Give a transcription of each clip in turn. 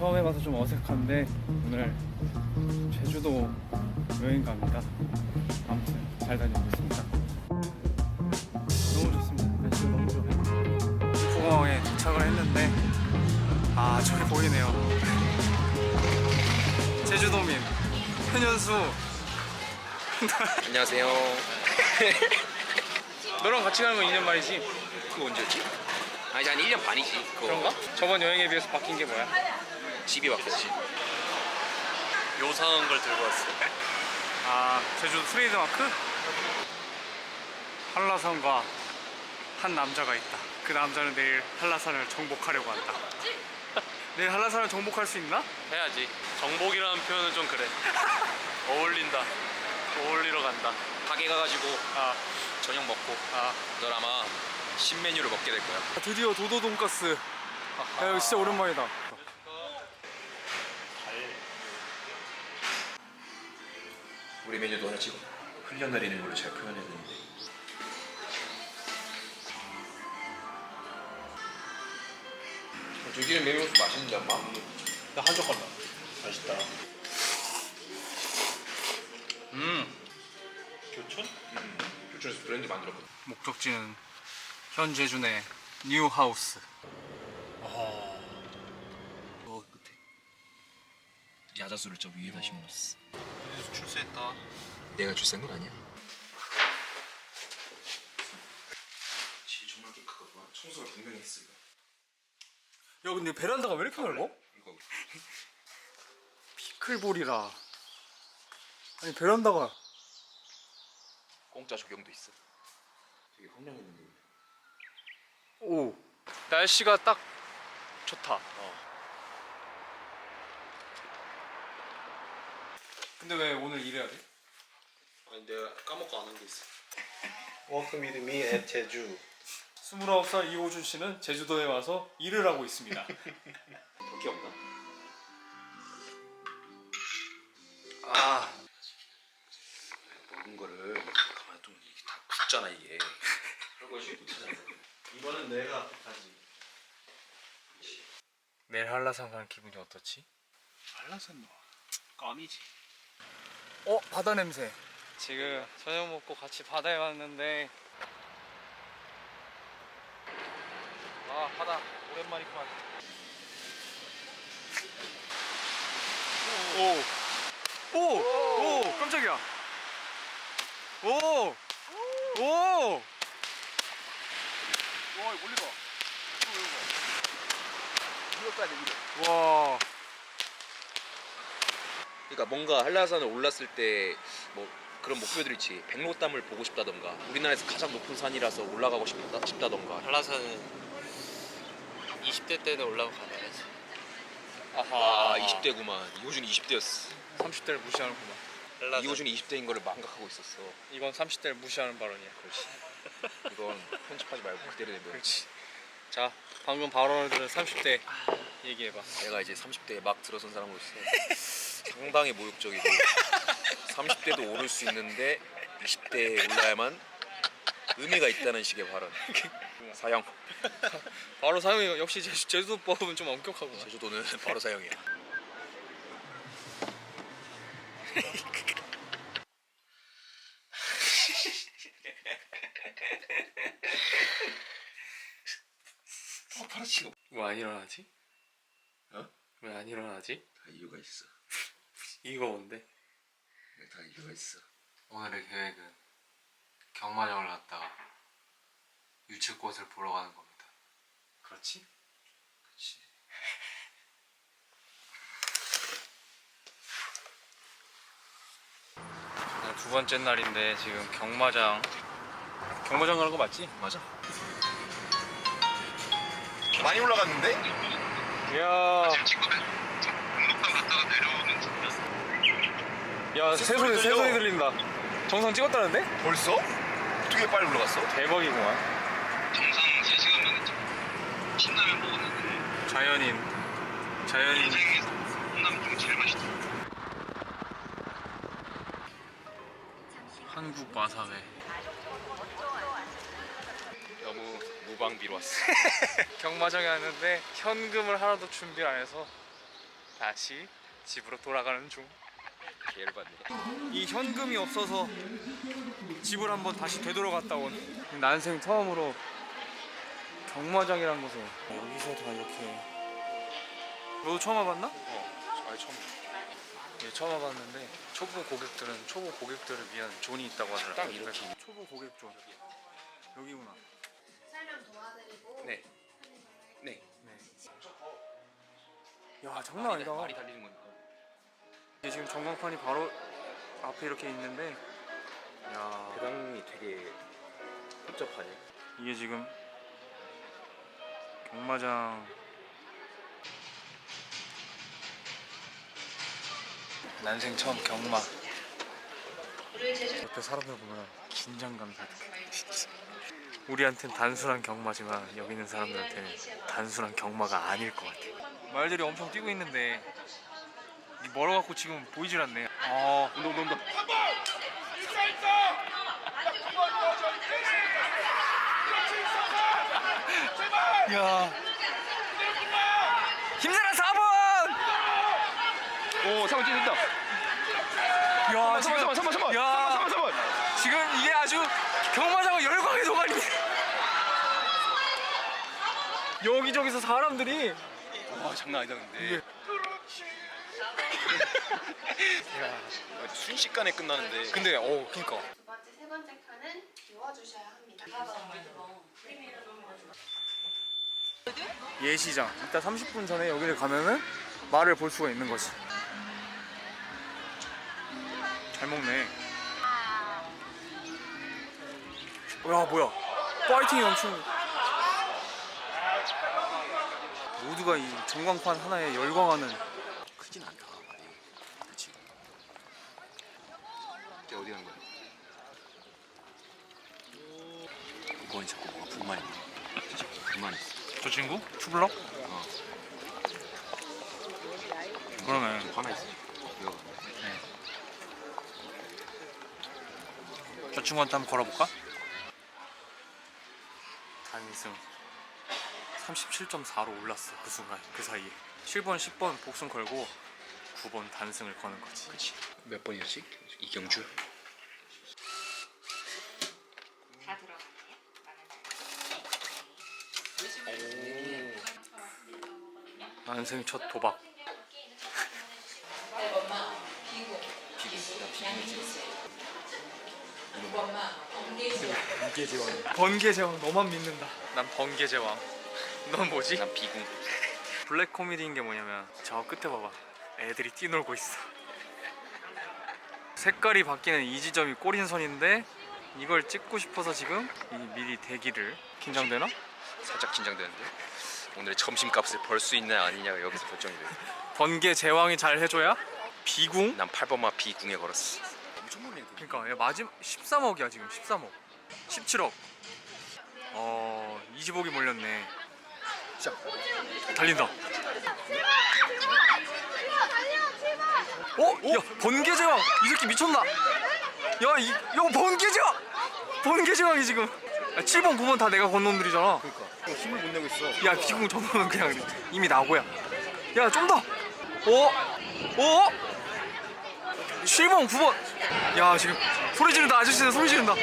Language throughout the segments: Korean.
처음 해봐서 좀 어색한데 오늘 제주도 여행 갑니다. 아무튼 잘 다녀오겠습니다. 너무 좋습니다. 날씨가 너무 좋아요. 포항에 도착을 했는데 아 저기 보이네요. 제주도민 현현수 안녕하세요. 너랑 같이 가는 건 2년 만이지? 그거 언제였지? 아니 한 1년 반이지. 그거 그런가? 저번 여행에 비해서 바뀐 게 뭐야? 집이 바뀌었지. 요상한 걸 들고 왔어. 아 제주도 트레이드마크? 한라산과 한 남자가 있다 그 남자는 내일 한라산을 정복하려고 한다 내일 한라산을 정복할 수 있나? 해야지. 정복이라는 표현은 좀 그래. 어울린다. 어울리러 간다. 가게 가가지고 아, 저녁 먹고 아 넌 아마 신메뉴를 먹게 될 거야. 드디어 도도 돈가스 야 이거 진짜 오랜만이다 우리 메뉴도 하나 찍어. 흘려내리는 걸로 잘 표현했는데. 저기는 메뉴 맛있는데 엄마? 나한 젓갈 나. 맛있다. 음 교촌? 교촌에서 브랜드 만들었거든. 목적지는 현재준의 뉴하우스 어 끝에. 야자수를 저 위에다 심어놨어. 그래서 출세했다. 내가 줄센 건 아니야. 지 정말 깨끗하구만. 청소를 분명히 했어 이거. 야 근데 베란다가 왜 이렇게 넓어? 이거 피클볼이라 아니 베란다가 공짜 적용도 있어. 되게 황량했는데. 오 날씨가 딱 좋다 근데 왜 오늘 일해야 돼? 아니 내가 까먹고 안 한 게 있어. Welcome with me at 제주. 29살 이호준 씨는 제주도에 와서 일을 하고 있습니다 볼게 없나? 아 먹은 거를 가만히 좀 이렇게 다 굳잖아 이게. 그런 걸 지금 못하잖아. 이번엔 내가 하지. 내일 한라산 가는 기분이 어떻지? 한라산 뭐 껌이지. 어 바다 냄새. 지금 저녁 먹고 같이 바다에 왔는데. 아 바다. 오랜만이구만 오오오. 오, 깜짝이야. 오오. 와 멀리 봐. 이거 가야 돼 이거. 와 그러니까 뭔가 한라산을 올랐을 때 뭐 그런 목표들 있지. 백로담을 보고 싶다던가 우리나라에서 가장 높은 산이라서 올라가고 싶다, 싶다던가. 한라산은 20대 때는 올라가 가야지. 아 20대구만. 이호준이 20대였어. 30대를 무시하는구만. 한라산. 이호준이 20대인 거를 망각하고 있었어. 이건 30대를 무시하는 발언이야. 그렇지. 이건 편집하지 말고 그대로 내버려 그렇지 자 방금 발언을 30대 얘기해봐. 내가 이제 30대에 막 들어선 사람으로서 상당히 모욕적이고. 30대도 오를 수 있는데 20대에 올라야만 의미가 있다는 식의 발언. 사형. 바로 사용이 역시 제주, 제주도법은 좀 엄격하구만 제주도는 바로 사형이야 어, 파라치가 왜안 일어나지? 어? 왜 안 일어나지? 다 이유가 있어 이거 뭔데? 다 이유가 있어 오늘의 계획은 경마장을 갔다가 유채꽃을 보러 가는 겁니다. 그렇지 그렇지 두 번째 날인데 지금 경마장 경마장 가는 거 맞지? 맞아 많이 올라갔는데? 이야 야 새소리 들려. 새소리 들린다 정상 찍었다는데? 벌써? 어떻게 빨리 올라갔어? 대박이구만 정상 3시간 만에 신라면 먹었는데 자연인 자연인 인생에서 중에 제일 맛있다 한국 와사베 너무 무방비로 왔어 경마장에 왔는데 현금을 하나도 준비를 안 해서 다시 집으로 돌아가는 중. 개열받네. 이 현금이 없어서 집을 한번 다시 되돌아갔다 온 난생 처음으로 경마장이란 곳에 여기서 다 이렇게 너도 처음 와봤나? 어, 아예 처음. 예, 처음 와봤는데 초보 고객들은 초보 고객들을 위한 존이 있다고 하더라고요 딱 이렇게. 초보 고객 존 여기구나 도와드리고 네. 네. 야 장난 아니다 말이 달리는 거니까. 이게 지금 전광판이 바로 앞에 이렇게 있는데 야 배당이 되게 복잡하네. 이게 지금 경마장 난생 처음 경마 옆에 사람들 보면 긴장감 가득해 진짜 우리한텐 단순한 경마지만 여기 있는 사람들한테는 단순한 경마가 아닐 것 같아 말들이 엄청 뛰고 있는데 이 멀어갖고 지금 보이질 않네. 아 온다 온다 야. 힘내라 4번! 오, 잠깐 뛰는다. 야 지금 잠깐, 잠깐, 잠깐. 야 잠깐, 잠깐. 지금 이게 아주 경마장의 열광의 도가니 여기저기서 사람들이. 와, 장난 아니다 근데. 이게- 순식간에 끝나는데. 근데 어 그니까. 두 번째, 세 번째 칸은 비워주셔야 합니다. 예시장. 이따 30분 전에 여기를 가면은 말을 볼 수가 있는 거지. 잘 먹네. 야 뭐야. 파이팅이 넘치는 모두가 이 전광판 하나에 열광하는 크진 않다 많이. 그렇지. 이제 어디 간 거야? 이번에 자꾸 뭐가 불만이 있네. 자꾸 불만이 있어. 저 친구? 투블럭? 어. 그러네 좀 화나 있어. 이거. 저 친구한테 한번 걸어볼까? 단승 37.4로 올랐어 그 순간 그 사이에. 7번 10번 복순 걸고 9번 단승을 거는 거지. 그렇지. 몇 번이었지? 이경주. 다. 단승 첫 도박. 번개 제왕. 번개 제왕 너만 믿는다. 난 번개 제왕 넌 뭐지? 난 비궁. 블랙 코미디인 게 뭐냐면 저 끝에 봐봐 애들이 뛰놀고 있어 색깔이 바뀌는 이 지점이 꼬린선인데 이걸 찍고 싶어서 지금 이 미리 대기를 긴장되나? 살짝 긴장되는데. 오늘의 점심값을 벌 수 있냐 아니냐가 여기서 결정이 돼. 번개 제왕이 잘 해줘야 비궁? 난 8번마 비궁에 걸었어. 엄청 많네. 그러니까 야, 마지막 13억이야 지금 13억 17억 어 20억이 몰렸네 자. 달린다 어? 야 번개 제왕 이 새끼 미쳤나 야이 야 번개 제왕 번개 제왕이 지금 야, 7번 9번 다 내가 건 놈들이잖아 그러니까 힘을 못 내고 있어. 야 기궁 저거는 그냥 이미 나고야 야 좀 더! 어? 어? 7번 9번 야 지금 소리 지른다 아저씨들 소리 지른다 어?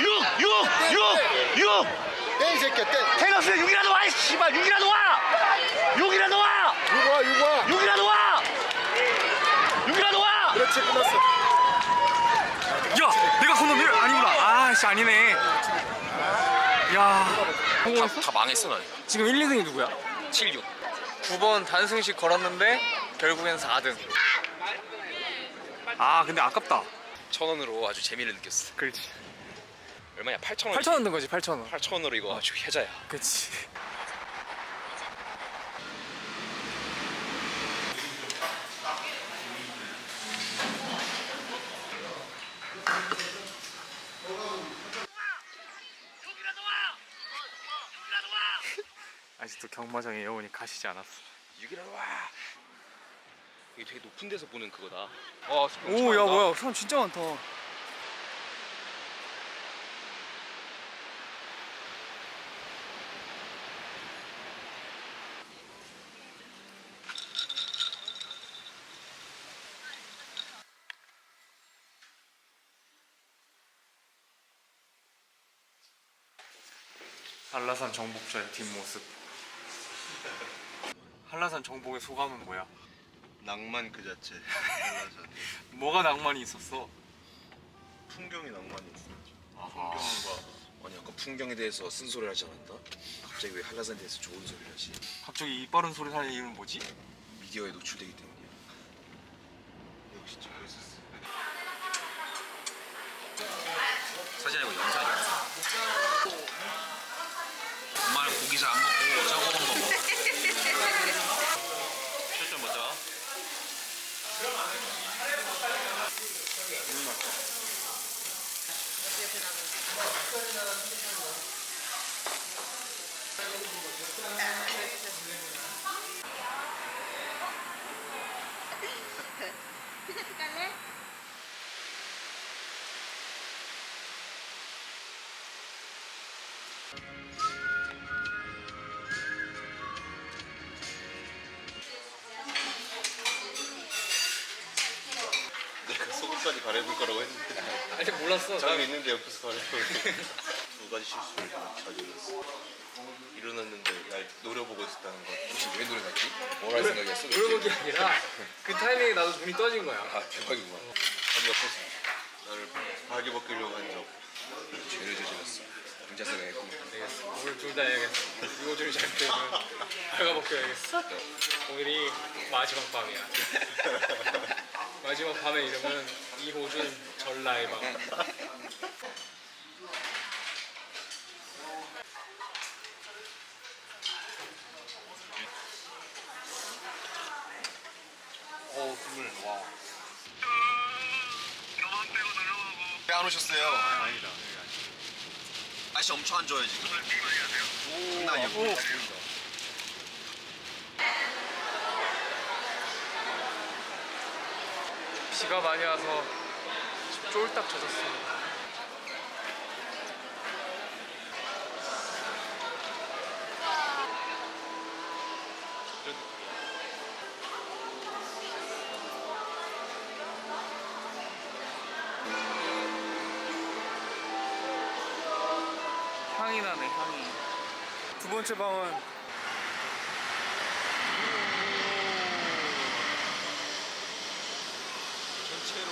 6 6 6 6땡 새끼야 땡. 테너스 6이라도 와 씨발. 6이라도 와. 6이라도 와. 유과 유과 6이라도 와. 6이라도 와. 그렇지 끝났어. 야 내가 건너밀 아니구나. 아씨 아니네. 야. 다, 다 망했어 난. 지금 1, 2등이 누구야? 7, 6. 9번 단승식 걸었는데 결국엔 4등. 아 근데 아깝다. 천 원으로 아주 재미를 느꼈어. 그렇지 얼마냐? 8천 원. 8천 원든 거지 8천 원 8천 원으로 이거 아주 혜자야. 그치 아직도 경마장에 여운이 가시지 않았어 6이라도 와. 이게 되게 높은 데서 보는 그거다. 와, 오 야 뭐야 사람 진짜 많다 한라산 정복자의 뒷모습. 한라산 정복의 소감은 뭐야? 낭만 그 자체. 한라산. 뭐가 낭만이 있었어? 풍경이 낭만이 있어. 아하. 풍경과 아니 아까 풍경에 대해서 쓴소리를 하지 않았나? 갑자기 왜 한라산에 대해서 좋은 소리를 하지? 갑자기 이 빠른 소리 하는 이유는 뭐지? 미디어에 노출되기 때문이야. 역시 좀 멋있었어. 사진 아니고 영상 잘안 먹고 저거만 먹어. 실전 먼저. 내가 속옷 까지 갈아입을 거라고 했는데. 아니 몰랐어. 저기 있는데 옆에서 갈아입고. 두 가지 실수를 저질렀어. 일어났는데 날 노려보고 있었다는 거. 혹시 왜 노래 났지? 뭘 할 생각이었어? 도대체? 물어본 게 아니라 그 타이밍에 나도 눈이 떠진 거야. 아 대박이구만. 자기 옆에서 나를 발기 벗기려고 한 적. 죄를 저질렀어. 경찰서가 했고. 알겠어. 오늘 둘 다 해야겠어. 이호준이 잘 때는 발가 벗겨야겠어. 오늘이 마지막 밤이야. 마지막 밤의 이름은 이호준 전라의 밤. 어 국물 와. 왜 안 오셨어요? 아, 아니다. 날씨 엄청 안 좋아요 지금. 장난 아니야. 오. 비가 많이 와서 쫄딱 젖었습니다. 향이 나네 향이. 두 번째 방은 전체로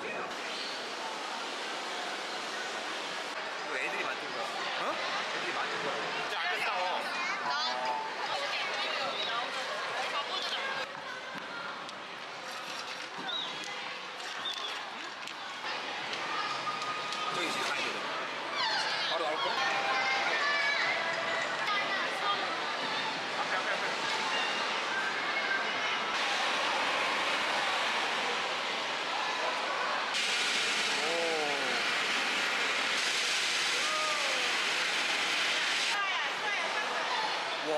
그냥 이거 애들이 만든 거야. 어? 애들이 만든 거야. 이제 안 된다고. 저기 지금 가야 돼. 바로 나올 거야? 앞에 앞에 앞에. 오. 와.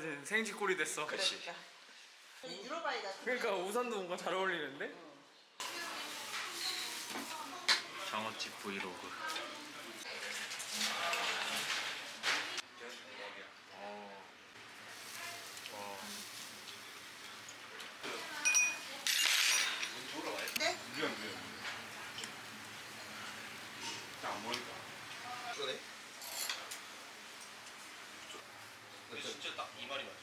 물 빠진 생쥐꼴이 됐어. 그렇지. 그러니까 우산도 뭔가 잘 어울리는데? 장어집 브이로그. 어. 와. 그러네. 진짜 딱 이 말이 맞아.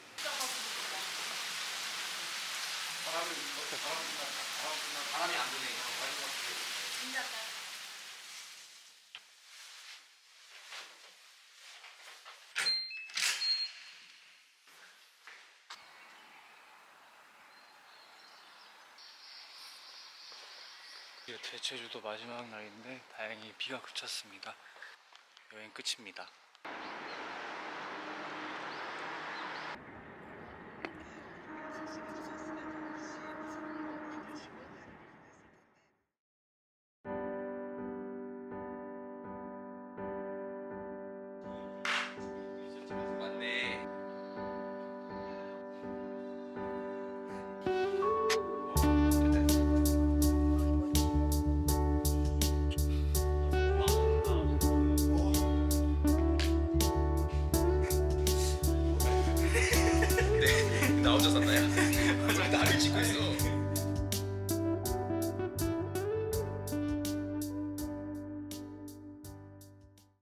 이거 대체주도 마지막 날인데 다행히 비가 그쳤습니다. 여행 끝입니다.